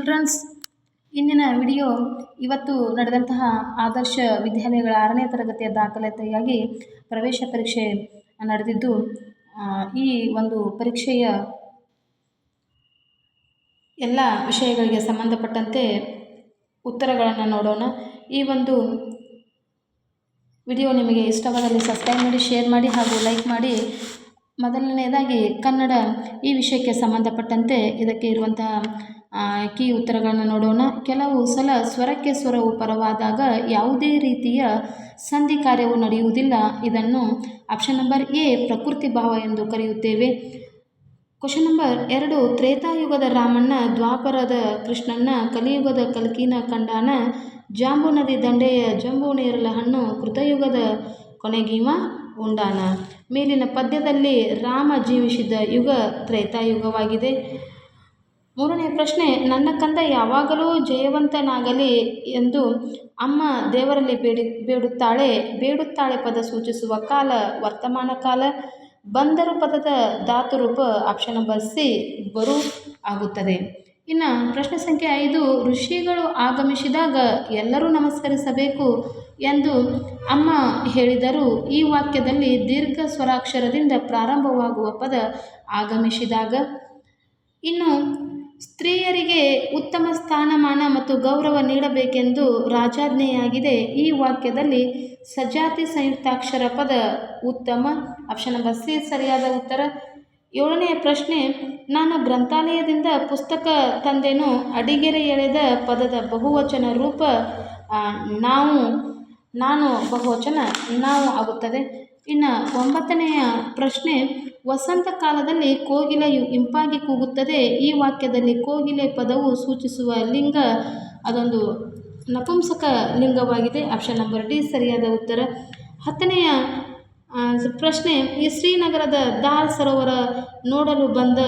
Children's ಇಂದಿನ video ಇವತ್ತು ನಡೆದಂತಹ ಆದರ್ಶ ವಿದ್ಯಾಲಯಗಳ ಆರನೇ ತರಗತಿಯ ದಾಖಲಾತಿಗಾಗಿ ಪ್ರವೇಶ ಪರೀಕ್ಷೆ ನಡೆದಿದ್ದು ಈ ಒಂದು ಪರೀಕ್ಷೆಯ ಎಲ್ಲ ವಿಷಯಗಳಿಗೆ ಸಂಬಂಧಪಟ್ಟಂತೆ ಉತ್ತರಗಳನ್ನು ನೋಡೋಣ. ಈ ಒಂದು ವಿಡಿಯೋ ನಿಮಗೆ ಇಷ್ಟವಾದಲ್ಲಿ ಸಬ್ಸ್ಕ್ರೈಬ್ ಮಾಡಿ, ಶೇರ್ ಮಾಡಿ ಹಾಗೂ ಲೈಕ್ ಮಾಡಿ. ಮೊದಲನೆಯದಾಗಿ ಕನ್ನಡ ಈ ವಿಷಯಕ್ಕೆ ಸಂಬಂಧಪಟ್ಟಂತೆ ಇದಕ್ಕೆ ಇರುವಂತಹ ಕೀ ಉತ್ತರಗಳನ್ನು ನೋಡೋಣ. ಕೆಲವು ಸಲ ಸ್ವರಕ್ಕೆ ಸ್ವರವು ಪರವಾದಾಗ ಯಾವುದೇ ರೀತಿಯ ಸಂಧಿ ಕಾರ್ಯವು ನಡೆಯುವುದಿಲ್ಲ. ಇದನ್ನು ಆಪ್ಷನ್ ನಂಬರ್ ಎ, ಪ್ರಕೃತಿ ಭಾವ ಎಂದು ಕರೆಯುತ್ತೇವೆ. ಕ್ವಶನ್ ನಂಬರ್ ಎರಡು, ತ್ರೇತಾಯುಗದ ರಾಮಣ್ಣ, ದ್ವಾಪರದ ಕೃಷ್ಣಣ್ಣ, ಕಲಿಯುಗದ ಕಲ್ಕಿನ ಕಂಡಾನ, ಜಾಂಬು ನದಿ ದಂಡೆಯ ಜಂಬು ನೇರಲ ಹಣ್ಣು ಕೃತಯುಗದ ಕೊನೆಗೀವ ಉಂಡಾನ. ಮೇಲಿನ ಪದ್ಯದಲ್ಲಿ ರಾಮ ಜೀವಿಸಿದ ಯುಗ ತ್ರೇತಾಯುಗವಾಗಿದೆ. ಮೂರನೇ ಪ್ರಶ್ನೆ, ನನ್ನ ಕಂದ ಯಾವಾಗಲೂ ಜಯವಂತನಾಗಲಿ ಎಂದು ಅಮ್ಮ ದೇವರಲ್ಲಿ ಬೇಡಿ, ಬೇಡುತ್ತಾಳೆ. ಬೇಡುತ್ತಾಳೆ ಪದ ಸೂಚಿಸುವ ಕಾಲ, ವರ್ತಮಾನ ಕಾಲ. ಬಂದರು ಪದದ ಧಾತುರೂಪ ಆಪ್ಷನ್ ನಂಬರ್ ಸಿ ಬರು ಆಗುತ್ತದೆ. ಇನ್ನು ಪ್ರಶ್ನೆ ಸಂಖ್ಯೆ ಐದು, ಋಷಿಗಳು ಆಗಮಿಸಿದಾಗ ಎಲ್ಲರೂ ನಮಸ್ಕರಿಸಬೇಕು. ಎಂದು ಅಮ್ಮ ಹೇಳಿದರು. ಈ ವಾಕ್ಯದಲ್ಲಿ ದೀರ್ಘ ಸ್ವರಾಕ್ಷರದಿಂದ ಪ್ರಾರಂಭವಾಗುವ ಪದ ಆಗಮಿಸಿದಾಗ, ಇನ್ನು ಸ್ತ್ರೀಯರಿಗೆ ಉತ್ತಮ ಸ್ಥಾನಮಾನ ಮತ್ತು ಗೌರವ ನೀಡಬೇಕೆಂದು ರಾಜಾಜ್ಞೆಯಾಗಿದೆ. ಈ ವಾಕ್ಯದಲ್ಲಿ ಸಜಾತಿ ಸಂಯುಕ್ತಾಕ್ಷರ ಪದ ಉತ್ತಮ. ಆಪ್ಷನ್ ನಂಬರ್ ಸಿ, ಸರಿಯಾದ ಉತ್ತರ. ಏಳನೆಯ ಪ್ರಶ್ನೆ, ನಾನು ಗ್ರಂಥಾಲಯದಿಂದ ಪುಸ್ತಕ ತಂದೆನು ಅಡಿಗೆರೆ ಎಳೆದ ಪದದ ಬಹುವಚನ ರೂಪ ನಾವು ನಾನು ಬಹುವಚನ ನಾವು ಆಗುತ್ತದೆ ಇನ್ನು ಒಂಬತ್ತನೆಯ ಪ್ರಶ್ನೆ, ವಸಂತ ಕಾಲದಲ್ಲಿ ಕೋಗಿಲೆಯು ಇಂಪಾಗಿ ಕೂಗುತ್ತದೆ. ಈ ವಾಕ್ಯದಲ್ಲಿ ಕೋಗಿಲೆ ಪದವು ಸೂಚಿಸುವ ಲಿಂಗ ಅದೊಂದು ನಪುಂಸಕ ಲಿಂಗವಾಗಿದೆ. ಆಪ್ಷನ್ ನಂಬರ್ ಡಿ, ಸರಿಯಾದ ಉತ್ತರ. ಹತ್ತನೆಯ ಪ್ರಶ್ನೆ, ಈ ಶ್ರೀನಗರದ ದಾಲ್ ಸರೋವರ ನೋಡಲು ಬಂದ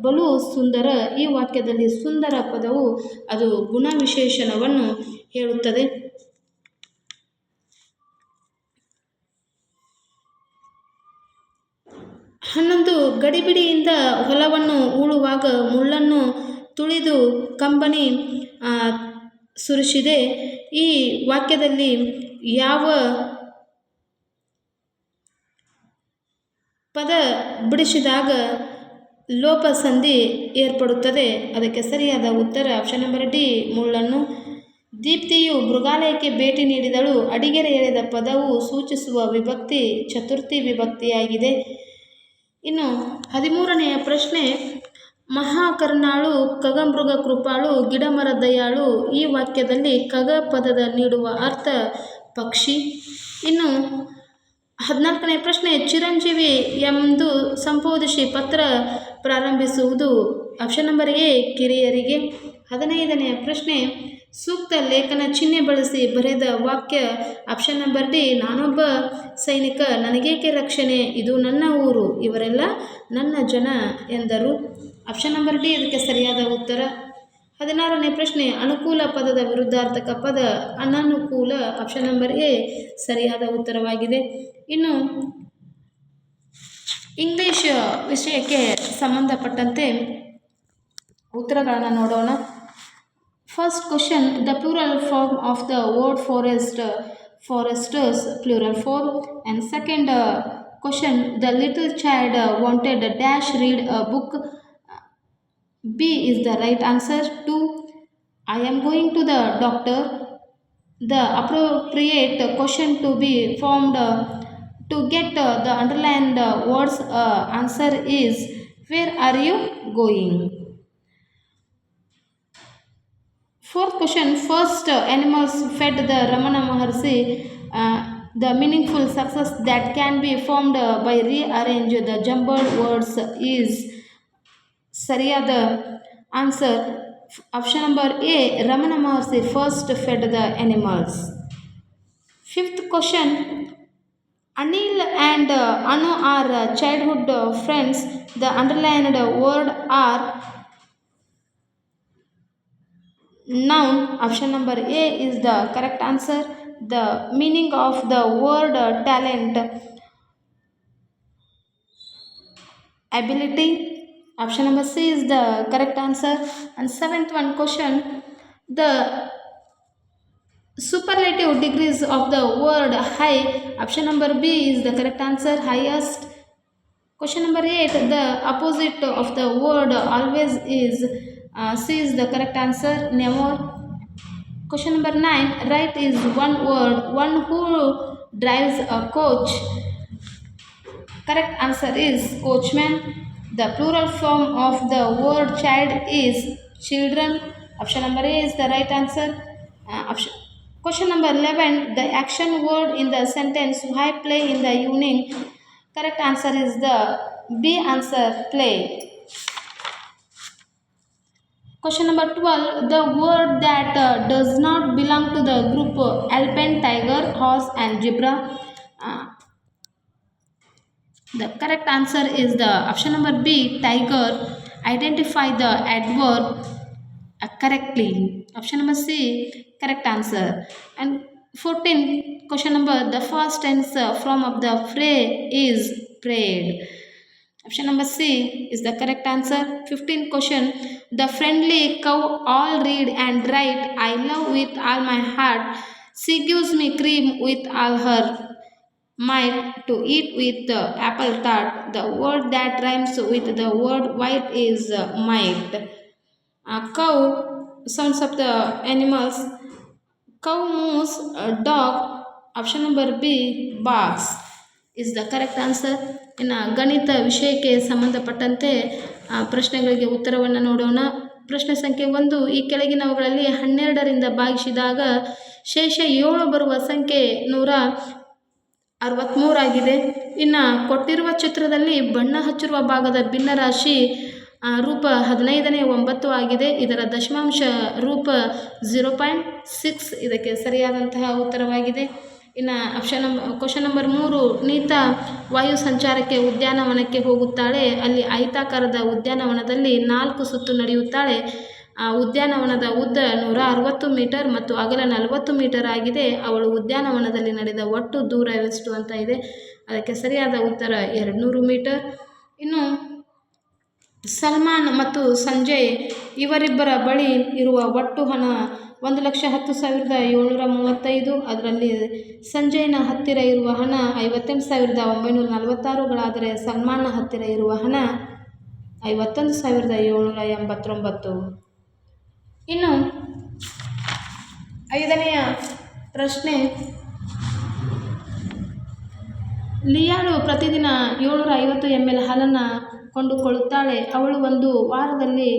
ಬಲು ಸುಂದರ. ಈ ವಾಕ್ಯದಲ್ಲಿ ಸುಂದರ ಪದವು ಅದು ಗುಣವಿಶೇಷಣವನ್ನು ಹೇಳುತ್ತದೆ. ಹನ್ನೊಂದು ಗಡಿಬಿಡಿಯಿಂದ ಹೊಲವನ್ನು ಉಳುವಾಗ ಮುಳ್ಳನ್ನು ತುಳಿದು ಕಂಬನಿ ಸುರಿಸಿದೆ. ಈ ವಾಕ್ಯದಲ್ಲಿ ಯಾವ ಪದ ಬಿಡಿಸಿದಾಗ ಲೋಪ ಸಂಧಿ ಏರ್ಪಡುತ್ತದೆ? ಅದಕ್ಕೆ ಸರಿಯಾದ ಉತ್ತರ ಆಪ್ಷನ್ ನಂಬರ್ ಡಿ, ಮುಳ್ಳನ್ನು. ದೀಪ್ತಿಯು ಮೃಗಾಲಯಕ್ಕೆ ಭೇಟಿ ನೀಡಿದಳು. ಅಡಿಗೆರೆ ಎಳೆದ ಪದವು ಸೂಚಿಸುವ ವಿಭಕ್ತಿ, ಚತುರ್ಥಿ ವಿಭಕ್ತಿಯಾಗಿದೆ. ಇನ್ನು ಹದಿಮೂರನೆಯ ಪ್ರಶ್ನೆ, ಮಹಾಕರ್ಣಾಳು ಖಗಮೃಗ ಕೃಪಾಳು ಗಿಡಮರ ದಯಾಳು ಈ ವಾಕ್ಯದಲ್ಲಿ ಖಗ ಪದದ ನೀಡುವ ಅರ್ಥ ಪಕ್ಷಿ. ಇನ್ನು ಹದಿನಾಲ್ಕನೇ ಪ್ರಶ್ನೆ, ಚಿರಂಜೀವಿ ಎಂದು ಸಂಬೋಧಿಸಿ ಪತ್ರ ಪ್ರಾರಂಭಿಸುವುದು ಆಪ್ಷನ್ ನಂಬರ್ ಎ, ಕಿರಿಯರಿಗೆ. ಹದಿನೈದನೆಯ ಪ್ರಶ್ನೆ, ಸೂಕ್ತ ಲೇಖನ ಚಿಹ್ನೆ ಬಳಸಿ ಬರೆದ ವಾಕ್ಯ ಆಪ್ಷನ್ ನಂಬರ್ ಡಿ, ನಾನೊಬ್ಬ ಸೈನಿಕ, ನನಗೇಕೆ ರಕ್ಷಣೆ? ಇದು ನನ್ನ ಊರು, ಇವರೆಲ್ಲ ನನ್ನ ಜನ ಎಂದರು. ಆಪ್ಷನ್ ನಂಬರ್ ಡಿ ಇದಕ್ಕೆ ಸರಿಯಾದ ಉತ್ತರ. ಹದಿನಾರನೇ ಪ್ರಶ್ನೆ, ಅನುಕೂಲ ಪದದ ವಿರುದ್ಧಾರ್ಥಕ ಪದ ಅನನುಕೂಲ? ಆಪ್ಷನ್ ನಂಬರ್ ಎ, ಸರಿಯಾದ ಉತ್ತರವಾಗಿದೆ. ಇನ್ನು ಇಂಗ್ಲೀಷ್ ವಿಷಯಕ್ಕೆ ಸಂಬಂಧಪಟ್ಟಂತೆ ಉತ್ತರಗಳನ್ನು ನೋಡೋಣ. First question, the plural form of the word forest, foresters, plural form. And second uh, question, the little child uh, wanted a dash read a book. B is the right answer. 2. I am going to the doctor. The appropriate question to be formed uh, to get uh, the underlined uh, words uh, answer is where are you going? Fourth question First, uh, animals fed the Ramana Maharshi. Uh, the meaningful success that can be formed uh, by rearrange the jumbled words is ಸರಿಯಾದ answer option number A Ramana Maharshi first fed the animals fifth question Anil and Anu are childhood friends the underlined word are noun option number a is the correct answer the meaning of the word talent ability Option number C is the correct answer. And seventh one question the superlative degrees of the word high. Option number B is the correct answer. Highest. Question number 8 the opposite of the word always is uh, C is the correct answer never question number 9 right is one word one who drives a coach. Correct answer is coachman. The plural form of the word child is children. Option number A is the right answer. Uh, option question number 11 the action word in the sentence why play in the evening? Correct answer is the b answer play question number 12 the word that uh, does not belong to the group uh, elephant tiger horse and zebra. Uh, the correct answer is the option number b tiger. Identify the adverb uh, correctly. Option number c correct answer. And 14 question number the first tense uh, form of the phrase is prayed option number c is the correct answer. 15 question. The friendly cow all read and write i love with all my heart. She gives me cream with all her might to eat with the apple tart. The word that rhymes with the word white is uh, might. A cow sounds of the animals. Cow moves a dog. Option number b barks is the correct answer ಇನ್ನು ಗಣಿತ ವಿಷಯಕ್ಕೆ ಸಂಬಂಧಪಟ್ಟಂತೆ ಪ್ರಶ್ನೆಗಳಿಗೆ ಉತ್ತರವನ್ನು ನೋಡೋಣ. ಪ್ರಶ್ನೆ ಸಂಖ್ಯೆ ಒಂದು, ಈ ಕೆಳಗಿನವುಗಳಲ್ಲಿ ಹನ್ನೆರಡರಿಂದ ಭಾಗಿಸಿದಾಗ ಶೇಷ ಏಳು ಬರುವ ಸಂಖ್ಯೆ ನೂರ ಅರವತ್ತ್ಮೂರಾಗಿದೆ ಇನ್ನು ಕೊಟ್ಟಿರುವ ಚಿತ್ರದಲ್ಲಿ ಬಣ್ಣ ಹಚ್ಚಿರುವ ಭಾಗದ ಭಿನ್ನರಾಶಿ ರೂಪ ಹದಿನೈದನೇ ಒಂಬತ್ತು ಆಗಿದೆ. ಇದರ ದಶಮಾಂಶ ರೂಪ ಝೀರೋ ಪಾಯಿಂಟ್ ಸಿಕ್ಸ್ ಇದಕ್ಕೆ ಸರಿಯಾದಂತಹ ಉತ್ತರವಾಗಿದೆ. ಇನ್ನು ಆಪ್ಷನ್ ನಂಬರ್ ಕ್ವಶನ್ ನಂಬರ್ ಮೂರು, ನೀತಾ ವಾಯು ಸಂಚಾರಕ್ಕೆ ಉದ್ಯಾನವನಕ್ಕೆ ಹೋಗುತ್ತಾಳೆ. ಅಲ್ಲಿ ಐತಾಕಾರದ ಉದ್ಯಾನವನದಲ್ಲಿ ನಾಲ್ಕು ಸುತ್ತು ನಡೆಯುತ್ತಾಳೆ. ಆ ಉದ್ಯಾನವನದ ಉದ್ದ ನೂರ ಅರವತ್ತು ಮೀಟರ್ ಮತ್ತು ಅಗಲ ನಲವತ್ತು ಮೀಟರ್ ಆಗಿದೆ. ಅವಳು ಉದ್ಯಾನವನದಲ್ಲಿ ನಡೆದ ಒಟ್ಟು ದೂರ ಎಷ್ಟು ಅಂತ ಇದೆ. ಅದಕ್ಕೆ ಸರಿಯಾದ ಉತ್ತರ ಎರಡುನೂರು ಮೀಟರ್. ಇನ್ನು ಸಲ್ಮಾನ್ ಮತ್ತು ಸಂಜಯ್ ಇವರಿಬ್ಬರ ಬಳಿ ಇರುವ ಒಟ್ಟು ಹಣ ಒಂದು ಲಕ್ಷ ಹತ್ತು ಸಾವಿರದ ಏಳ್ನೂರ ಮೂವತ್ತೈದು, ಅದರಲ್ಲಿ ಸಂಜಯ್ನ ಹತ್ತಿರ ಇರುವ ಹಣ ಐವತ್ತೆಂಟು ಸಾವಿರದ ಒಂಬೈನೂರ ನಲವತ್ತಾರುಗಳಾದರೆ ಸಲ್ಮಾನ್ನ ಹತ್ತಿರ ಇರುವ ಹಣ ಐವತ್ತೊಂದು ಸಾವಿರದ ಏಳ್ನೂರ ಎಂಬತ್ತೊಂಬತ್ತು. ಇನ್ನು ಐದನೆಯ ಪ್ರಶ್ನೆ, ಲಿಯಾಳು ಪ್ರತಿದಿನ ಏಳ್ನೂರ ಐವತ್ತು ಎಂ ಎಲ್ ಹಾಲನ್ನು ಕೊಂಡುಕೊಳ್ಳುತ್ತಾಳೆ. ಅವಳು ಒಂದು ವಾರದಲ್ಲಿ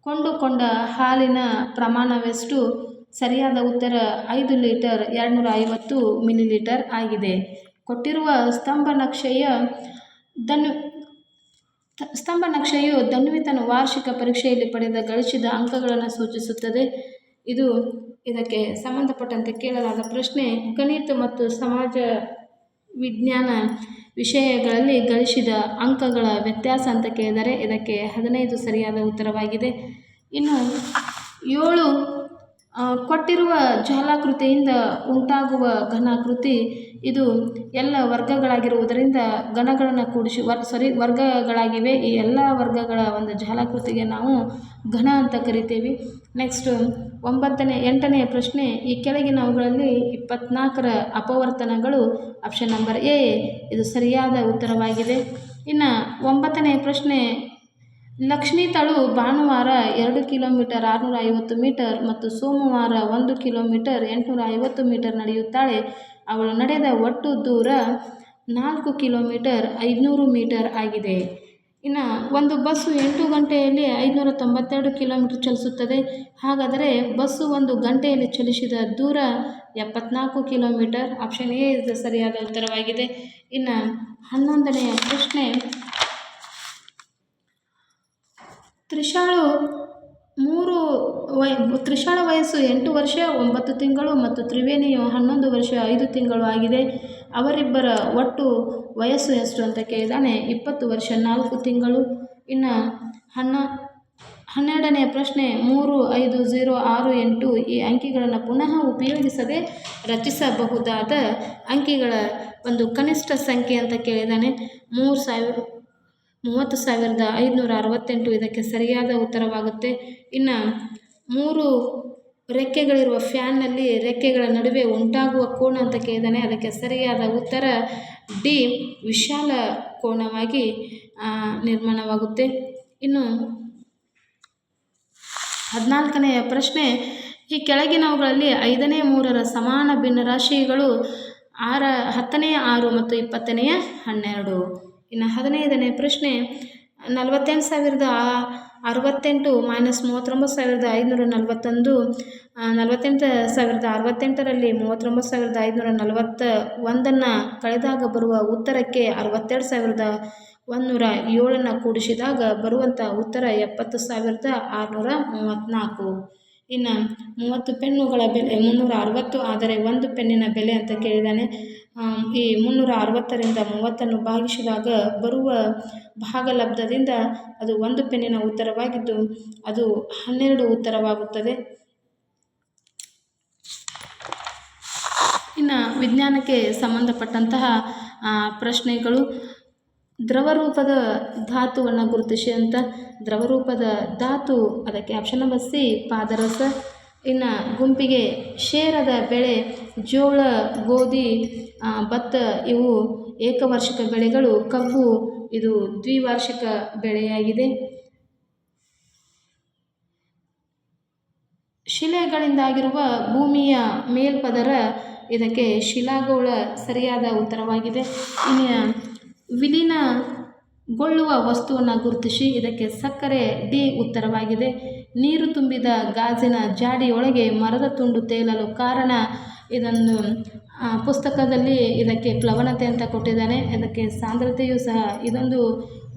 ಕೊಂಡುಕೊಂಡ ಹಾಲಿನ ಪ್ರಮಾಣವೆಷ್ಟು? ಸರಿಯಾದ ಉತ್ತರ ಐದು ಲೀಟರ್ ಎರಡುನೂರ ಐವತ್ತು ಮಿಲಿಲೀಟರ್ ಆಗಿದೆ. ಕೊಟ್ಟಿರುವ ಸ್ತಂಭ ನಕ್ಷೆಯ ಧನು ತ- ಸ್ತಂಭ ನಕ್ಷೆಯು ಧನ್ವಿತನ ವಾರ್ಷಿಕ ಪರೀಕ್ಷೆಯಲ್ಲಿ ಪಡೆದ ಗಳಿಸಿದ ಅಂಕಗಳನ್ನು ಸೂಚಿಸುತ್ತದೆ. ಇದು ಇದಕ್ಕೆ ಸಂಬಂಧಪಟ್ಟಂತೆ ಕೇಳಲಾದ ಪ್ರಶ್ನೆ, ಗಣಿತ ಮತ್ತು ಸಮಾಜ ವಿಜ್ಞಾನ ವಿಷಯಗಳಲ್ಲಿ ಗಳಿಸಿದ ಅಂಕಗಳ ವ್ಯತ್ಯಾಸ ಅಂತ ಕೇಳಿದರೆ ಇದಕ್ಕೆ ಹದಿನೈದು ಸರಿಯಾದ ಉತ್ತರವಾಗಿದೆ. ಇನ್ನು ಏಳು ಕೊಟ್ಟಿರುವ ಜಾಲಾಕೃತಿಯಿಂದ ಉಂಟಾಗುವ ಘನಾಕೃತಿ ಇದು ಎಲ್ಲ ವರ್ಗಗಳಾಗಿರುವುದರಿಂದ ಘನಗಳನ್ನು ಕೂಡಿಸಿ ವರ್, ಸಾರಿ, ವರ್ಗಗಳಾಗಿವೆ. ಈ ಎಲ್ಲ ವರ್ಗಗಳ ಒಂದು ಜಾಲಾಕೃತಿಗೆ ನಾವು ಘನ ಅಂತ ಕರಿತೀವಿ. ನೆಕ್ಸ್ಟ್ ಒಂಬತ್ತನೇ, ಎಂಟನೆಯ ಪ್ರಶ್ನೆ, ಈ ಕೆಳಗಿನವುಗಳಲ್ಲಿ ಇಪ್ಪತ್ನಾಲ್ಕರ ಅಪವರ್ತನಗಳು ಆಪ್ಷನ್ ನಂಬರ್ ಎ ಇದು ಸರಿಯಾದ ಉತ್ತರವಾಗಿದೆ. ಇನ್ನು ಒಂಬತ್ತನೆಯ ಪ್ರಶ್ನೆ ಲಕ್ಷ್ಮೀ ತಳು ಭಾನುವಾರ ಎರಡು ಕಿಲೋಮೀಟರ್ ಆರುನೂರ ಐವತ್ತು ಮೀಟರ್ ಮತ್ತು ಸೋಮವಾರ ಒಂದು ಕಿಲೋಮೀಟರ್ ಎಂಟುನೂರ ಐವತ್ತು ಮೀಟರ್ ನಡೆಯುತ್ತಾಳೆ. ಅವಳು ನಡೆದ ಒಟ್ಟು ದೂರ ನಾಲ್ಕು ಕಿಲೋಮೀಟರ್ ಐದುನೂರು ಮೀಟರ್ ಆಗಿದೆ. ಇನ್ನು ಒಂದು ಬಸ್ಸು ಎಂಟು ಗಂಟೆಯಲ್ಲಿ ಐದುನೂರ ತೊಂಬತ್ತೆರಡು ಕಿಲೋಮೀಟರ್ ಚಲಿಸುತ್ತದೆ. ಹಾಗಾದರೆ ಬಸ್ಸು ಒಂದು ಗಂಟೆಯಲ್ಲಿ ಚಲಿಸಿದ ದೂರ ಎಪ್ಪತ್ನಾಲ್ಕು ಕಿಲೋಮೀಟರ್. ಆಪ್ಷನ್ ಎ ಸರಿಯಾದ ಉತ್ತರವಾಗಿದೆ. ಇನ್ನು ಹನ್ನೊಂದನೆಯ ಪ್ರಶ್ನೆ ತ್ರಿಶಾಳು ಮೂರು ವಯ, ತ್ರಿಶಾಳ ವಯಸ್ಸು ಎಂಟು ವರ್ಷ, ಒಂಬತ್ತು ತಿಂಗಳು ಮತ್ತು ತ್ರಿವೇಣಿಯು ಹನ್ನೊಂದು ವರ್ಷ ಐದು ತಿಂಗಳು ಆಗಿದೆ. ಅವರಿಬ್ಬರ ಒಟ್ಟು ವಯಸ್ಸು ಎಷ್ಟು ಅಂತ ಕೇಳಿದಾನೆ. ಇಪ್ಪತ್ತು ವರ್ಷ, ನಾಲ್ಕು ತಿಂಗಳು. ಇನ್ನು ಹನ್ನ, ಹನ್ನೆರಡನೇ ಪ್ರಶ್ನೆ ಮೂರು ಐದು ಝೀರೋ ಆರು ಎಂಟು ಈ ಅಂಕಿಗಳನ್ನು ಪುನಃ ಉಪಯೋಗಿಸದೆ ರಚಿಸಬಹುದಾದ ಅಂಕಿಗಳ ಒಂದು ಕನಿಷ್ಠ ಸಂಖ್ಯೆ ಅಂತ ಕೇಳಿದಾನೆ. ಮೂರು ಸಾವಿರ ಮೂವತ್ತು ಸಾವಿರದ ಐದುನೂರ ಅರವತ್ತೆಂಟು ಇದಕ್ಕೆ ಸರಿಯಾದ ಉತ್ತರವಾಗುತ್ತೆ. ಇನ್ನು ಮೂರು ರೆಕ್ಕೆಗಳಿರುವ ಫ್ಯಾನ್ನಲ್ಲಿ ರೆಕ್ಕೆಗಳ ನಡುವೆ ಉಂಟಾಗುವ ಕೋಣ ಅಂತ ಕೇಳಿದಾನೆ. ಅದಕ್ಕೆ ಸರಿಯಾದ ಉತ್ತರ ಡಿ ವಿಶಾಲ ಕೋಣವಾಗಿ ನಿರ್ಮಾಣವಾಗುತ್ತೆ. ಇನ್ನು ಹದಿನಾಲ್ಕನೆಯ ಪ್ರಶ್ನೆ, ಈ ಕೆಳಗಿನವುಗಳಲ್ಲಿ ಐದನೇ, ಮೂರರ ಸಮಾನ ಭಿನ್ನರಾಶಿಗಳು ಆರ, ಹತ್ತನೆಯ, ಆರು ಮತ್ತು ಇಪ್ಪತ್ತನೆಯ ಹನ್ನೆರಡು. ಇನ್ನು ಹದಿನೈದನೇ ಪ್ರಶ್ನೆ, ನಲವತ್ತೆಂಟು ಸಾವಿರದ ಅರವತ್ತೆಂಟು ಮೈನಸ್ ಮೂವತ್ತೊಂಬತ್ತು ಸಾವಿರದ ಐದುನೂರ ನಲವತ್ತೊಂದು ನಲವತ್ತೆಂಟು ಸಾವಿರದ ಅರವತ್ತೆಂಟರಲ್ಲಿ ಮೂವತ್ತೊಂಬತ್ತು ಸಾವಿರದ ಐದುನೂರ ನಲವತ್ತ ಒಂದನ್ನು ಕಳೆದಾಗ ಬರುವ ಉತ್ತರಕ್ಕೆ ಅರವತ್ತೆರಡು ಸಾವಿರದ ಒಂದುನೂರ ಏಳನ್ನು ಕೂಡಿಸಿದಾಗ ಬರುವಂಥ ಉತ್ತರ ಎಪ್ಪತ್ತು ಸಾವಿರದ ಆರುನೂರ ಮೂವತ್ತ್ನಾಲ್ಕು. ಇನ್ನು ಮೂವತ್ತು ಪೆನ್ನುಗಳ ಬೆಲೆ ಮುನ್ನೂರ ಅರವತ್ತು, ಆದರೆ ಒಂದು ಪೆನ್ನಿನ ಬೆಲೆ ಅಂತ ಕೇಳಿದ್ದಾನೆ ಈ ಮುನ್ನೂರ ಅರವತ್ತರಿಂದ ಮೂವತ್ತನ್ನು ಭಾಗಿಸಿದಾಗ ಬರುವ ಭಾಗಲಬ್ಧದಿಂದ ಅದು ಒಂದು ಪೆನ್ನಿನ ಉತ್ತರವಾಗಿದ್ದು ಅದು ಹನ್ನೆರಡು ಉತ್ತರವಾಗುತ್ತದೆ. ಇನ್ನು ವಿಜ್ಞಾನಕ್ಕೆ ಸಂಬಂಧಪಟ್ಟಂತಹ ಪ್ರಶ್ನೆಗಳು. ದ್ರವರೂಪದ ಧಾತುವನ್ನು ಗುರುತಿಸಿ ಅಂತ. ದ್ರವರೂಪದ ಧಾತು, ಅದಕ್ಕೆ ಆಪ್ಷನ್ ನಂಬರ್ ಸಿ, ಪಾದರಸ. ಇನ್ನು ಗುಂಪಿಗೆ ಶೇರದ ಬೆಳೆ, ಜೋಳ, ಗೋಧಿ ಭತ್ತ ಇವು ಏಕವಾರ್ಷಿಕ ಬೆಳೆಗಳು. ಕಬ್ಬು ಇದು ದ್ವಿವಾರ್ಷಿಕ ಬೆಳೆಯಾಗಿದೆ. ಶಿಲೆಗಳಿಂದಾಗಿರುವ ಭೂಮಿಯ ಮೇಲ್ಪದರ ಇದಕ್ಕೆ ಶಿಲಾಗೋಳ ಸರಿಯಾದ ಉತ್ತರವಾಗಿದೆ. ಇನ್ನು ವಿಲೀನಗೊಳ್ಳುವ ವಸ್ತುವನ್ನು ಗುರುತಿಸಿ ಇದಕ್ಕೆ ಸಕ್ಕರೆ ಡಿ ಉತ್ತರವಾಗಿದೆ. ನೀರು ತುಂಬಿದ ಗಾಜಿನ ಜಾಡಿಯೊಳಗೆ ಮರದ ತುಂಡು ತೇಲಲು ಕಾರಣ ಇದನ್ನು ಪುಸ್ತಕದಲ್ಲಿ ಇದಕ್ಕೆ ಪ್ಲವನತೆ ಅಂತ ಕೊಟ್ಟಿದ್ದಾನೆ. ಇದಕ್ಕೆ ಸಾಂದ್ರತೆಯೂ ಸಹ ಇದೊಂದು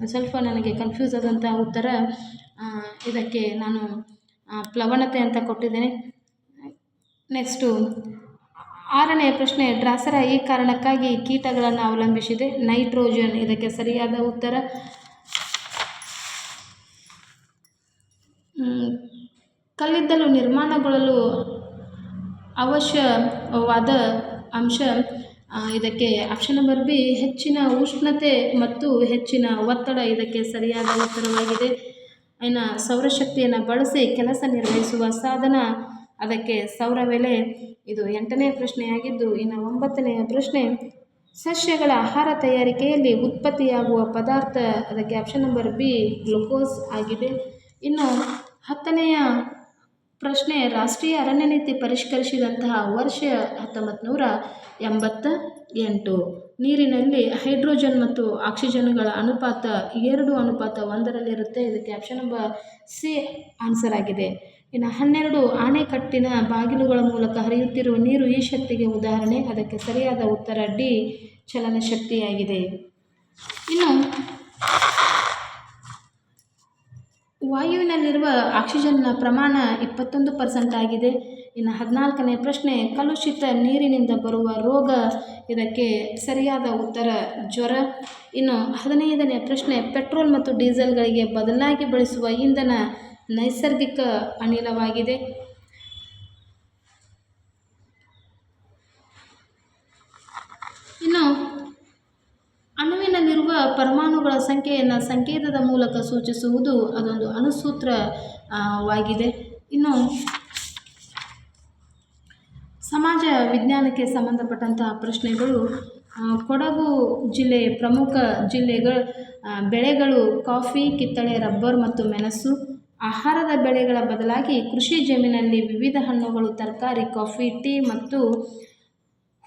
ಸ್ವಲ್ಪ ನನಗೆ ಕನ್ಫ್ಯೂಸ್ ಆದಂಥ ಉತ್ತರ. ಇದಕ್ಕೆ ನಾನು ಪ್ಲವನತೆ ಅಂತ ಕೊಟ್ಟಿದ್ದೇನೆ. ನೆಕ್ಸ್ಟು ಆರನೇ ಪ್ರಶ್ನೆ, ಡ್ರಾಸರ ಈ ಕಾರಣಕ್ಕಾಗಿ ಕೀಟಗಳನ್ನು ಅವಲಂಬಿಸಿದೆ. ನೈಟ್ರೋಜನ್ ಇದಕ್ಕೆ ಸರಿಯಾದ ಉತ್ತರ. ಕಲ್ಲಿದ್ದಲು ನಿರ್ಮಾಣಗೊಳ್ಳಲು ಅವಶ್ಯವಾದ ಅಂಶ ಇದಕ್ಕೆ ಆಪ್ಷನ್ ನಂಬರ್ ಬಿ, ಹೆಚ್ಚಿನ ಉಷ್ಣತೆ ಮತ್ತು ಹೆಚ್ಚಿನ ಒತ್ತಡ ಇದಕ್ಕೆ ಸರಿಯಾದ ಉತ್ತರವಾಗಿದೆ. ಇನ್ನು ಸೌರಶಕ್ತಿಯನ್ನು ಬಳಸಿ ಕೆಲಸ ನಿರ್ವಹಿಸುವ ಸಾಧನ ಅದಕ್ಕೆ ಸೌರವೆಲೆ ಇದು ಎಂಟನೇ ಪ್ರಶ್ನೆಯಾಗಿದ್ದು, ಇನ್ನು ಒಂಬತ್ತನೆಯ ಪ್ರಶ್ನೆ, ಸಸ್ಯಗಳ ಆಹಾರ ತಯಾರಿಕೆಯಲ್ಲಿ ಉತ್ಪತ್ತಿಯಾಗುವ ಪದಾರ್ಥ, ಅದಕ್ಕೆ ಆಪ್ಷನ್ ನಂಬರ್ ಬಿ, ಗ್ಲುಕೋಸ್ ಆಗಿದೆ. ಇನ್ನು ಹತ್ತನೆಯ ಪ್ರಶ್ನೆ, ರಾಷ್ಟ್ರೀಯ ಅರಣ್ಯ ನೀತಿ ಪರಿಷ್ಕರಿಸಿದಂತಹ ವರ್ಷ ಹತ್ತೊಂಬತ್ತು ನೂರ ಎಂಬತ್ತ ಎಂಟು ನೀರಿನಲ್ಲಿ ಹೈಡ್ರೋಜನ್ ಮತ್ತು ಆಕ್ಸಿಜನ್ಗಳ ಅನುಪಾತ ಎರಡು ಅನುಪಾತ ಒಂದರಲ್ಲಿರುತ್ತೆ. ಇದಕ್ಕೆ ಆಪ್ಷನ್ ನಂಬರ್ ಸಿ ಆನ್ಸರ್ ಆಗಿದೆ. ಇನ್ನು ಹನ್ನೆರಡು, ಆಣೆಕಟ್ಟಿನ ಬಾಗಿಲುಗಳ ಮೂಲಕ ಹರಿಯುತ್ತಿರುವ ನೀರು ಈ ಶಕ್ತಿಗೆ ಉದಾಹರಣೆ. ಅದಕ್ಕೆ ಸರಿಯಾದ ಉತ್ತರ ಡಿ ಚಲನ ಶಕ್ತಿಯಾಗಿದೆ ಇನ್ನು ವಾಯುವಿನಲ್ಲಿರುವ ಆಕ್ಸಿಜನ್ನ ಪ್ರಮಾಣ ಇಪ್ಪತ್ತೊಂದು ಪರ್ಸೆಂಟ್ ಆಗಿದೆ. ಇನ್ನು ಹದಿನಾಲ್ಕನೇ ಪ್ರಶ್ನೆ, ಕಲುಷಿತ ನೀರಿನಿಂದ ಬರುವ ರೋಗ ಇದಕ್ಕೆ ಸರಿಯಾದ ಉತ್ತರ, ಜ್ವರ. ಇನ್ನು ಹದಿನೈದನೇ ಪ್ರಶ್ನೆ, ಪೆಟ್ರೋಲ್ ಮತ್ತು ಡೀಸೆಲ್ಗಳಿಗೆ ಬದಲಾಗಿ ಬಳಸುವ ಇಂಧನ ನೈಸರ್ಗಿಕ ಅನಿಲವಾಗಿದೆ. ಇನ್ನು ಅಣುವಿನಲ್ಲಿರುವ ಪರಮಾಣುಗಳ ಸಂಖ್ಯೆಯನ್ನು ಸಂಕೇತದ ಮೂಲಕ ಸೂಚಿಸುವುದು ಅದೊಂದು ಅನುಸೂತ್ರವಾಗಿದೆ ಇನ್ನು ಸಮಾಜ ವಿಜ್ಞಾನಕ್ಕೆ ಸಂಬಂಧಪಟ್ಟಂತಹ ಪ್ರಶ್ನೆಗಳು ಕೊಡಗು ಜಿಲ್ಲೆ ಪ್ರಮುಖ ಜಿಲ್ಲೆಗಳ ಬೆಳೆಗಳು ಕಾಫಿ, ಕಿತ್ತಳೆ, ರಬ್ಬರ್ ಮತ್ತು ಮೆಣಸು, ಆಹಾರದ ಬೆಳೆಗಳ ಬದಲಾಗಿ ಕೃಷಿ ಜಮೀನಲ್ಲಿ ವಿವಿಧ ಹಣ್ಣುಗಳು, ತರಕಾರಿ, ಕಾಫಿ, ಟೀ ಮತ್ತು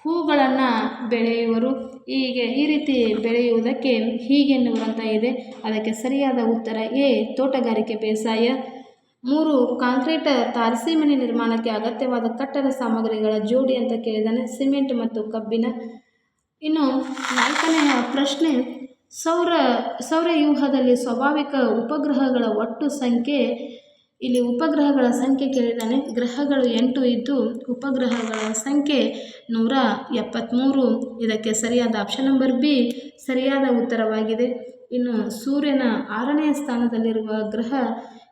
ಹೂಗಳನ್ನು ಬೆಳೆಯುವರು. ಹೀಗೆ ಈ ರೀತಿ ಬೆಳೆಯುವುದಕ್ಕೆ ಹೀಗೆನ್ನುವಂತ ಇದೆ. ಅದಕ್ಕೆ ಸರಿಯಾದ ಉತ್ತರ ಎ, ತೋಟಗಾರಿಕೆ ಬೇಸಾಯ. ಮೂರು, ಕಾಂಕ್ರೀಟ್ ತಾರಸಿ ಮನೆ ನಿರ್ಮಾಣಕ್ಕೆ ಅಗತ್ಯವಾದ ಕಟ್ಟಡ ಸಾಮಗ್ರಿಗಳ ಜೋಡಿ ಅಂತ ಕೇಳಿದಾನೆ. ಸಿಮೆಂಟ್ ಮತ್ತು ಕಬ್ಬಿನ. ಇನ್ನು ನಾಲ್ಕನೆಯ ಪ್ರಶ್ನೆ, ಸೌರ, ಸೌರವ್ಯೂಹದಲ್ಲಿ ಸ್ವಾಭಾವಿಕ ಉಪಗ್ರಹಗಳ ಒಟ್ಟು ಸಂಖ್ಯೆ ಇಲ್ಲಿ ಉಪಗ್ರಹಗಳ ಸಂಖ್ಯೆ ಕೇಳಿದ್ದಾನೆ. ಗ್ರಹಗಳು ಎಂಟು ಇದ್ದು, ಉಪಗ್ರಹಗಳ ಸಂಖ್ಯೆ ನೂರ ಎಪ್ಪತ್ತ್ಮೂರು ಇದಕ್ಕೆ ಸರಿಯಾದ ಆಪ್ಷನ್ ನಂಬರ್ ಬಿ, ಸರಿಯಾದ ಉತ್ತರವಾಗಿದೆ. ಇನ್ನು ಸೂರ್ಯನ ಆರನೇ ಸ್ಥಾನದಲ್ಲಿರುವ ಗ್ರಹ,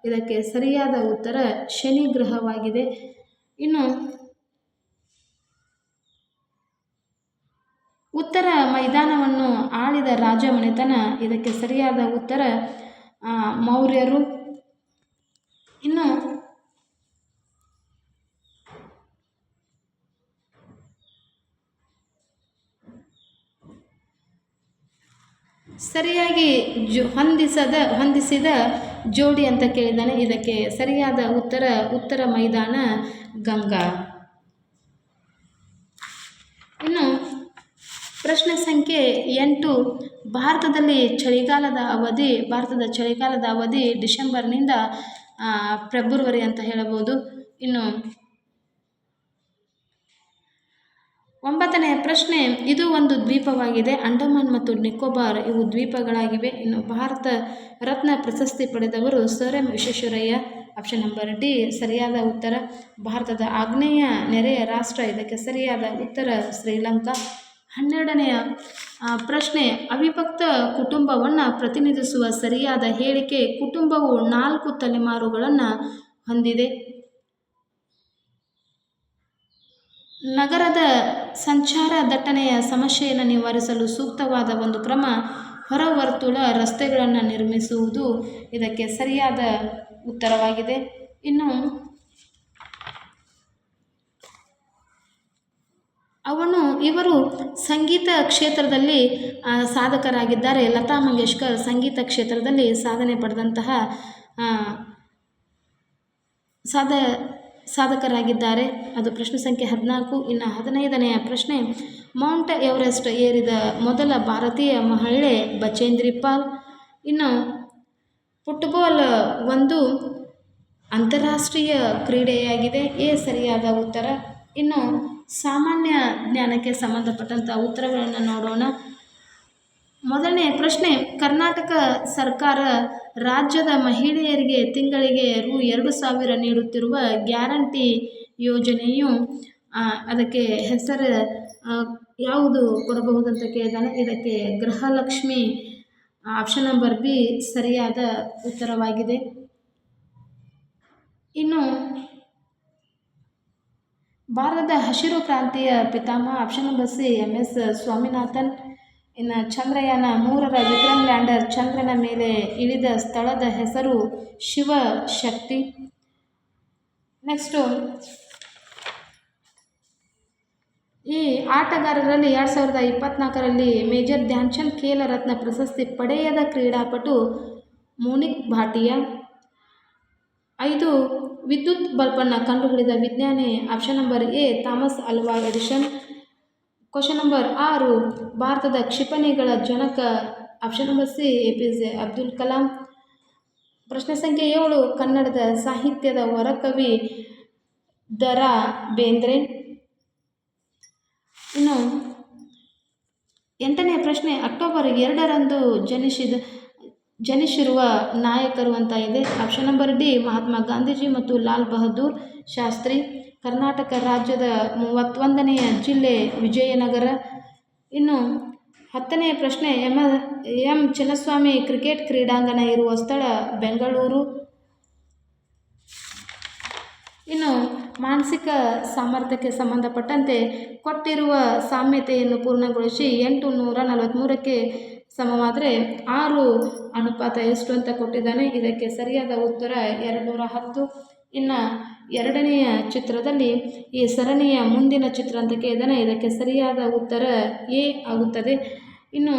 ಇದಕ್ಕೆ ಸರಿಯಾದ ಉತ್ತರ ಶನಿ ಗ್ರಹವಾಗಿದೆ. ಇನ್ನು ಉತ್ತರ ಮೈದಾನವನ್ನು ಆಳಿದ ರಾಜಮನೆತನ, ಇದಕ್ಕೆ ಸರಿಯಾದ ಉತ್ತರ ಮೌರ್ಯರು. ಇನ್ನು ಸರಿಯಾಗಿ ಜೋ ಹೊಂದಿಸದ, ಹೊಂದಿಸಿದ ಜೋಡಿ ಅಂತ ಕೇಳಿದ್ದಾನೆ. ಇದಕ್ಕೆ ಸರಿಯಾದ ಉತ್ತರ ಉತ್ತರ ಮೈದಾನ ಗಂಗಾ. ಇನ್ನು ಪ್ರಶ್ನೆ ಸಂಖ್ಯೆ ಎಂಟು, ಭಾರತದಲ್ಲಿ ಚಳಿಗಾಲದ ಅವಧಿ, ಭಾರತದ ಚಳಿಗಾಲದ ಅವಧಿ ಡಿಸೆಂಬರ್ನಿಂದ ಫೆಬ್ರವರಿ ಅಂತ ಹೇಳಬಹುದು ಇನ್ನು ಒಂಬತ್ತನೆಯ ಪ್ರಶ್ನೆ, ಇದು ಒಂದು ದ್ವೀಪವಾಗಿದೆ. ಅಂಡಮಾನ್ ಮತ್ತು ನಿಕೋಬಾರ್ ಇವು ದ್ವೀಪಗಳಾಗಿವೆ. ಇನ್ನು ಭಾರತ ರತ್ನ ಪ್ರಶಸ್ತಿ ಪಡೆದವರು sir M Visvesvaraya. Option number D ಸರಿಯಾದ ಉತ್ತರ. ಭಾರತದ ಆಗ್ನೇಯ ನೆರೆಯ ರಾಷ್ಟ್ರ, ಇದಕ್ಕೆ ಸರಿಯಾದ ಉತ್ತರ, ಶ್ರೀಲಂಕಾ. ಹನ್ನೆರಡನೆಯ ಪ್ರಶ್ನೆ, ಅವಿಭಕ್ತ ಕುಟುಂಬವನ್ನು ಪ್ರತಿನಿಧಿಸುವ ಸರಿಯಾದ ಹೇಳಿಕೆ ಕುಟುಂಬವು ನಾಲ್ಕು ತಲೆಮಾರುಗಳನ್ನು ಹೊಂದಿದೆ. ನಗರದ ಸಂಚಾರ ದಟ್ಟಣೆಯ ಸಮಸ್ಯೆಯನ್ನು ನಿವಾರಿಸಲು ಸೂಕ್ತವಾದ ಒಂದು ಕ್ರಮ ಹೊರವರ್ತುಳ ರಸ್ತೆಗಳನ್ನು ನಿರ್ಮಿಸುವುದು ಇದಕ್ಕೆ ಸರಿಯಾದ ಉತ್ತರವಾಗಿದೆ. ಇನ್ನು ಅವನು ಇವರು ಸಂಗೀತ ಕ್ಷೇತ್ರದಲ್ಲಿ ಸಾಧಕರಾಗಿದ್ದಾರೆ. ಲತಾ ಮಂಗೇಶ್ಕರ್ ಸಂಗೀತ ಕ್ಷೇತ್ರದಲ್ಲಿ ಸಾಧನೆ ಪಡೆದಂತಹ ಸಾಧ, ಸಾಧಕರಾಗಿದ್ದಾರೆ. ಅದು ಪ್ರಶ್ನೆ ಸಂಖ್ಯೆ ಹದಿನಾಲ್ಕು, ಇನ್ನು ಹದಿನೈದನೆಯ ಪ್ರಶ್ನೆ. ಮೌಂಟ್ ಎವರೆಸ್ಟ್ ಏರಿದ ಮೊದಲ ಭಾರತೀಯ ಮಹಿಳೆ ಬಚೇಂದ್ರಿ ಪಾಲ್. ಇನ್ನು ಫುಟ್ಬಾಲ್ ಒಂದು ಅಂತಾರಾಷ್ಟ್ರೀಯ ಕ್ರೀಡೆಯಾಗಿದೆ. ಎ, ಸರಿಯಾದ ಉತ್ತರ. ಇನ್ನು ಸಾಮಾನ್ಯ ಜ್ಞಾನಕ್ಕೆ ಸಂಬಂಧಪಟ್ಟಂಥ ಉತ್ತರಗಳನ್ನು ನೋಡೋಣ. ಮೊದಲನೇ ಪ್ರಶ್ನೆ, ಕರ್ನಾಟಕ ಸರ್ಕಾರ ರಾಜ್ಯದ ಮಹಿಳೆಯರಿಗೆ ತಿಂಗಳಿಗೆ ರು ಎರಡು ಸಾವಿರ ನೀಡುತ್ತಿರುವ ಗ್ಯಾರಂಟಿ ಯೋಜನೆಯು ಅದಕ್ಕೆ ಹೆಸರು ಯಾವುದು ಯಾವುದು ಕೊಡಬಹುದಂತ ಕೇಳಿದಾನೆ. ಇದಕ್ಕೆ ಗೃಹಲಕ್ಷ್ಮಿ ಆಪ್ಷನ್ ನಂಬರ್ ಬಿ ಸರಿಯಾದ ಉತ್ತರವಾಗಿದೆ. ಇನ್ನು ಭಾರತದ ಹಸಿರು ಕ್ರಾಂತಿಯ ಪಿತಾಮಹ option number C M S Swaminathan. ಇನ್ನು ಚಂದ್ರಯಾನ ಮೂರರ ವಿಕ್ರಮ್ ಲ್ಯಾಂಡರ್ ಚಂದ್ರನ ಮೇಲೆ ಇಳಿದ ಸ್ಥಳದ ಹೆಸರು ಶಿವಶಕ್ತಿ ನೆಕ್ಸ್ಟು, ಈ ಆಟಗಾರರಲ್ಲಿ ಎರಡು ಸಾವಿರದ ಇಪ್ಪತ್ನಾಲ್ಕರಲ್ಲಿ ಮೇಜರ್ ಧ್ಯಾನ್ಚಂದ್ ಖೇಲ ರತ್ನ ಪ್ರಶಸ್ತಿ ಪಡೆಯದ ಕ್ರೀಡಾಪಟು ಮೋನಿಕ್ ಭಾಟಿಯಾ. ಐದು ವಿದ್ಯುತ್ ಬಲ್ಬನ್ನು ಕಂಡುಹಿಡಿದ ವಿಜ್ಞಾನಿ option number A Thomas Alva Edison question number ಆರು, ಭಾರತದ ಕ್ಷಿಪಣಿಗಳ ಜನಕ. Option number C A P J Abdul Kalam. ಪ್ರಶ್ನೆ ಸಂಖ್ಯೆ ಏಳು, ಕನ್ನಡದ ಸಾಹಿತ್ಯದ ಹೊರಕವಿ ದರ ಬೇಂದ್ರೆ. ಇನ್ನು ಎಂಟನೇ ಪ್ರಶ್ನೆ, ಅಕ್ಟೋಬರ್ ಎರಡರಂದು ಜನಿಸಿದ ಜನಿಸಿರುವ ನಾಯಕರು ಅಂತ ಇದೆ. Option number D, Mahatma Gandhiji ಮತ್ತು ಲಾಲ್ ಬಹದ್ದೂರ್ ಶಾಸ್ತ್ರಿ. ಕರ್ನಾಟಕ ರಾಜ್ಯದ ಮೂವತ್ತೊಂದನೆಯ ಜಿಲ್ಲೆ ವಿಜಯನಗರ. ಇನ್ನು ಹತ್ತನೆಯ ಪ್ರಶ್ನೆ, ಎಮ, ಎಂ ಚಿನ್ನಸ್ವಾಮಿ ಕ್ರಿಕೆಟ್ ಕ್ರೀಡಾಂಗಣ ಇರುವ ಸ್ಥಳ ಬೆಂಗಳೂರು. ಇನ್ನು ಮಾನಸಿಕ ಸಾಮರ್ಥ್ಯಕ್ಕೆ ಸಂಬಂಧಪಟ್ಟಂತೆ ಕೊಟ್ಟಿರುವ ಸಾಮ್ಯತೆಯನ್ನು ಪೂರ್ಣಗೊಳಿಸಿ ಎಂಟು ನೂರ ನಲವತ್ತ್ಮೂರಕ್ಕೆ ಸಮವಾದರೆ ಆರು ಅನುಪಾತ ಎಷ್ಟು ಅಂತ ಕೊಟ್ಟಿದ್ದಾನೆ. ಇದಕ್ಕೆ ಸರಿಯಾದ ಉತ್ತರ ಎರಡು ನೂರ ಹತ್ತು. ಇನ್ನು ಎರಡನೆಯ ಚಿತ್ರದಲ್ಲಿ ಈ ಸರಣಿಯ ಮುಂದಿನ ಚಿತ್ರ ಅಂತ ಕೇಳಿದಾನೆ ಇದಕ್ಕೆ ಸರಿಯಾದ ಉತ್ತರ ಎ ಆಗುತ್ತದೆ. ಇನ್ನು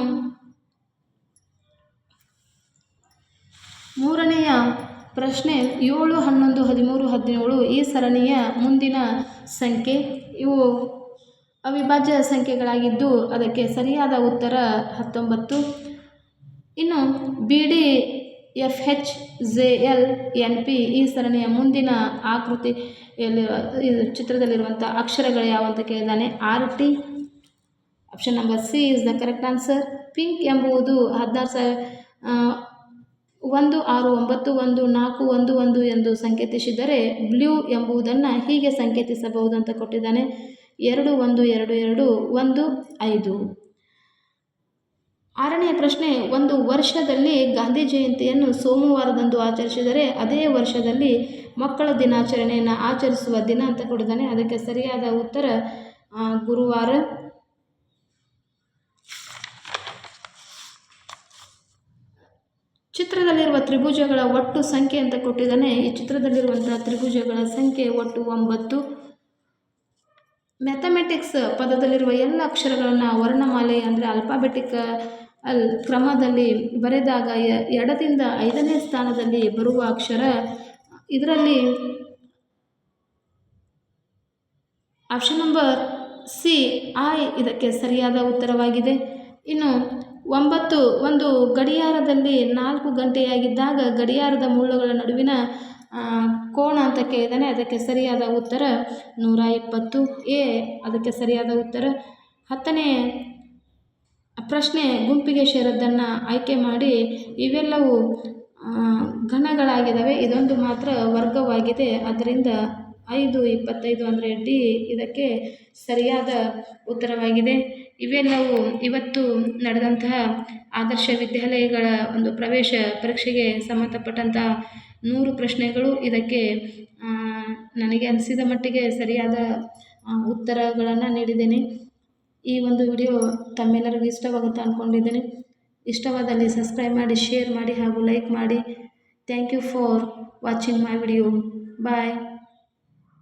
ಮೂರನೆಯ ಪ್ರಶ್ನೆ ಏಳು ಹನ್ನೊಂದು ಹದಿಮೂರು ಹದಿನೇಳು ಈ ಸರಣಿಯ ಮುಂದಿನ ಸಂಖ್ಯೆ ಇವು ಅವಿಭಾಜ್ಯ ಸಂಖ್ಯೆಗಳಾಗಿದ್ದು ಅದಕ್ಕೆ ಸರಿಯಾದ ಉತ್ತರ ಹತ್ತೊಂಬತ್ತು. ಇನ್ನು B D F H J L N P ಈ ಸರಣಿಯ ಮುಂದಿನ ಆಕೃತಿ ಚಿತ್ರದಲ್ಲಿರುವಂಥ ಅಕ್ಷರಗಳು ಯಾವ ಅಂತ ಕೇಳಿದ್ದಾನೆ. R T option number C is the correct answer pink ಎಂಬುವುದು ಹದಿನಾರು ಸಾವಿರ ಒಂದು, ಆರು, ಒಂಬತ್ತು, ಒಂದು, ನಾಲ್ಕು, ಒಂದು ಒಂದು ಎಂದು ಸಂಕೇತಿಸಿದರೆ ಬ್ಲೂ ಎಂಬುದನ್ನು ಹೀಗೆ ಸಂಕೇತಿಸಬಹುದು ಅಂತ ಕೊಟ್ಟಿದ್ದಾನೆ. ಎರಡು ಒಂದು ಎರಡು ಎರಡು ಒಂದು ಐದು. ಆರನೆಯ ಪ್ರಶ್ನೆ, ಒಂದು ವರ್ಷದಲ್ಲಿ ಗಾಂಧಿ ಜಯಂತಿಯನ್ನು ಸೋಮವಾರದಂದು ಆಚರಿಸಿದರೆ ಅದೇ ವರ್ಷದಲ್ಲಿ ಮಕ್ಕಳ ದಿನಾಚರಣೆಯನ್ನು ಆಚರಿಸುವ ದಿನ ಅಂತ ಕೊಡಿದಾನೆ ಅದಕ್ಕೆ ಸರಿಯಾದ ಉತ್ತರ ಗುರುವಾರ. ಚಿತ್ರದಲ್ಲಿರುವ ತ್ರಿಭುಜಗಳ ಒಟ್ಟು ಸಂಖ್ಯೆ ಅಂತ ಕೊಟ್ಟಿದ್ದಾನೆ. ಈ ಚಿತ್ರದಲ್ಲಿರುವಂತಹ ತ್ರಿಭುಜಗಳ ಸಂಖ್ಯೆ ಒಟ್ಟು ಒಂಬತ್ತು. ಮ್ಯಾಥಮೆಟಿಕ್ಸ್ ಪದದಲ್ಲಿರುವ ಎಲ್ಲ ಅಕ್ಷರಗಳನ್ನು ವರ್ಣಮಾಲೆ ಅಂದರೆ ಅಲ್ಫಾಬೆಟಿಕ್ ಅಲ್ ಕ್ರಮದಲ್ಲಿ ಬರೆದಾಗ ಎಡದಿಂದ ಐದನೇ ಸ್ಥಾನದಲ್ಲಿ ಬರುವ ಅಕ್ಷರ ಇದರಲ್ಲಿ ಆಪ್ಷನ್ ನಂಬರ್ ಸಿ ಐ ಇದಕ್ಕೆ ಸರಿಯಾದ ಉತ್ತರವಾಗಿದೆ. ಇನ್ನು ಒಂಬತ್ತು, ಒಂದು ಗಡಿಯಾರದಲ್ಲಿ ನಾಲ್ಕು ಗಂಟೆಯಾಗಿದ್ದಾಗ ಗಡಿಯಾರದ ಮುಳ್ಳುಗಳ ನಡುವಿನ ಕೋನ ಅಂತ ಕೇಳಿದಾನೆ, ಅದಕ್ಕೆ ಸರಿಯಾದ ಉತ್ತರ ನೂರ ಇಪ್ಪತ್ತು ಎ, ಅದಕ್ಕೆ ಸರಿಯಾದ ಉತ್ತರ ಹತ್ತನೇ ಪ್ರಶ್ನೆ, ಗುಂಪಿಗೆ ಸೇರದ್ದನ್ನು ಆಯ್ಕೆ ಮಾಡಿ ಇವೆಲ್ಲವೂ ಘನಗಳಾಗಿದ್ದಾವೆ, ಇದೊಂದು ಮಾತ್ರ ವರ್ಗವಾಗಿದೆ ಅದರಿಂದ ಐದು ಇಪ್ಪತ್ತೈದು ಅಂದರೆ ಡಿ, ಇದಕ್ಕೆ ಸರಿಯಾದ ಉತ್ತರವಾಗಿದೆ. ಇವೆಲ್ಲವೂ ಇವತ್ತು ನಡೆದಂತಹ ಆದರ್ಶ ವಿದ್ಯಾಲಯಗಳ ಒಂದು ಪ್ರವೇಶ ಪರೀಕ್ಷೆಗೆ ಸಂಬಂಧಪಟ್ಟಂತಹ ನೂರು ಪ್ರಶ್ನೆಗಳು ಇದಕ್ಕೆ ನನಗೆ ಅನಿಸಿದ ಮಟ್ಟಿಗೆ ಸರಿಯಾದ ಉತ್ತರಗಳನ್ನು ನೀಡಿದ್ದೇನೆ. ಈ ಒಂದು ವಿಡಿಯೋ ತಮ್ಮೆಲ್ಲರಿಗೂ ಇಷ್ಟವಾಗುತ್ತೆ ಅಂದ್ಕೊಂಡಿದ್ದೀನಿ ಇಷ್ಟವಾದಲ್ಲಿ ಸಬ್ಸ್ಕ್ರೈಬ್ ಮಾಡಿ ಶೇರ್ ಮಾಡಿ ಹಾಗೂ ಲೈಕ್ ಮಾಡಿ. Thank you for watching my video bye